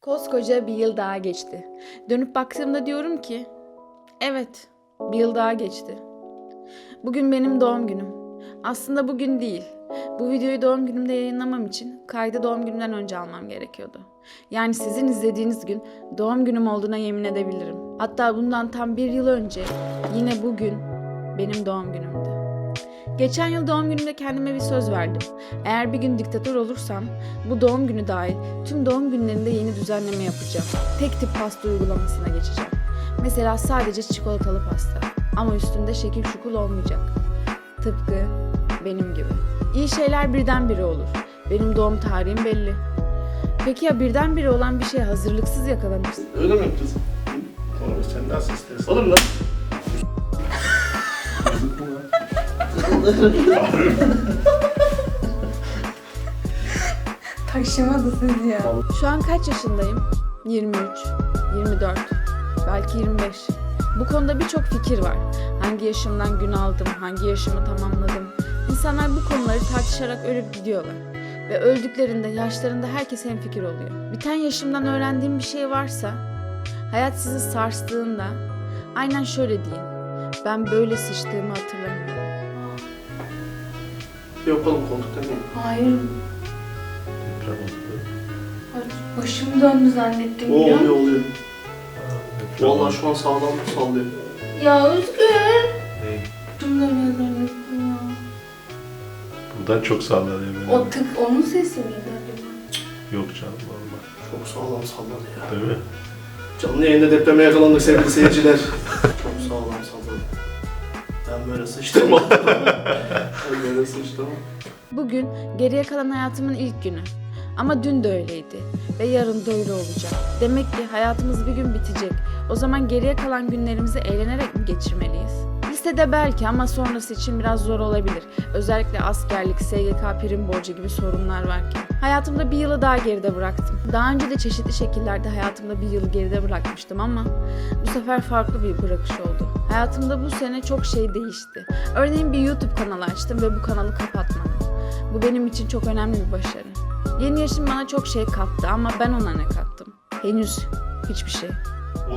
Koskoca bir yıl daha geçti. Dönüp baktığımda diyorum ki, evet, bir yıl daha geçti. Bugün benim doğum günüm. Aslında bugün değil. Bu videoyu doğum günümde yayınlamam için kaydı doğum günümden önce almam gerekiyordu. Yani sizin izlediğiniz gün doğum günüm olduğuna yemin edebilirim. Hatta bundan tam bir yıl önce yine bugün benim doğum günümdü. Geçen yıl doğum günümde kendime bir söz verdim. Eğer bir gün diktatör olursam bu doğum günü dahil tüm doğum günlerinde yeni düzenleme yapacağım. Tek tip pasta uygulamasına geçeceğim. Mesela sadece çikolatalı pasta ama üstünde şekil şukul olmayacak. Tıpkı benim gibi. İyi şeyler birdenbire olur. Benim doğum tarihim belli. Peki ya birdenbire olan bir şeye hazırlıksız yakalanırsın? Öyle mi kız? Oğlum sen nasıl istersen. Olur lan. Taşımadı siz ya. Şu an kaç yaşındayım? 23, 24, belki 25. Bu konuda birçok fikir var. Hangi yaşımdan gün aldım, hangi yaşımı tamamladım. İnsanlar bu konuları tartışarak ölüp gidiyorlar. Ve öldüklerinde, yaşlarında herkes hemfikir oluyor. Biten yaşımdan öğrendiğim bir şey varsa, hayat sizi sarstığında, aynen şöyle deyin. Ben böyle sıçtığımı hatırlamıyorum. Yok oğlum koltukta değil. Hayır. Deprem oldu. Başım döndü zannettim O ya. oluyor oluyor. Deprem Vallahi oldu. şu an sağlam sallıyor. Ya Özgür. Ne? Dönüyor zannettim ya. Buradan çok sallanıyor benim. O tık onun sesi miydi acaba? Yok canım normal. Çok sağlam salladı ya. Değil mi? Canlı yayında depreme yakalandık sevgili seyirciler. Çok sağlam salladı. Ben böyle sıçtım. ben böyle sıçtım. Bugün geriye kalan hayatımın ilk günü. Ama dün de öyleydi ve yarın da öyle olacak. Demek ki hayatımız bir gün bitecek. O zaman geriye kalan günlerimizi eğlenerek mi geçirmeliyiz? Lisede belki ama sonrası için biraz zor olabilir. Özellikle askerlik, SGK prim borcu gibi sorunlar varken. Hayatımda bir yılı daha geride bıraktım. Daha önce de çeşitli şekillerde hayatımda bir yılı geride bırakmıştım ama bu sefer farklı bir bırakış oldu. Hayatımda bu sene çok şey değişti. Örneğin bir YouTube kanalı açtım ve bu kanalı kapatmadım. Bu benim için çok önemli bir başarı. Yeni yaşım bana çok şey kattı ama ben ona ne kattım? Henüz hiçbir şey.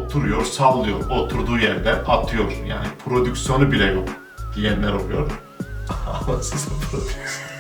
oturuyor, sallıyor, oturduğu yerden atıyor. Yani prodüksiyonu bile yok diyenler oluyor. Ama size prodüksiyon.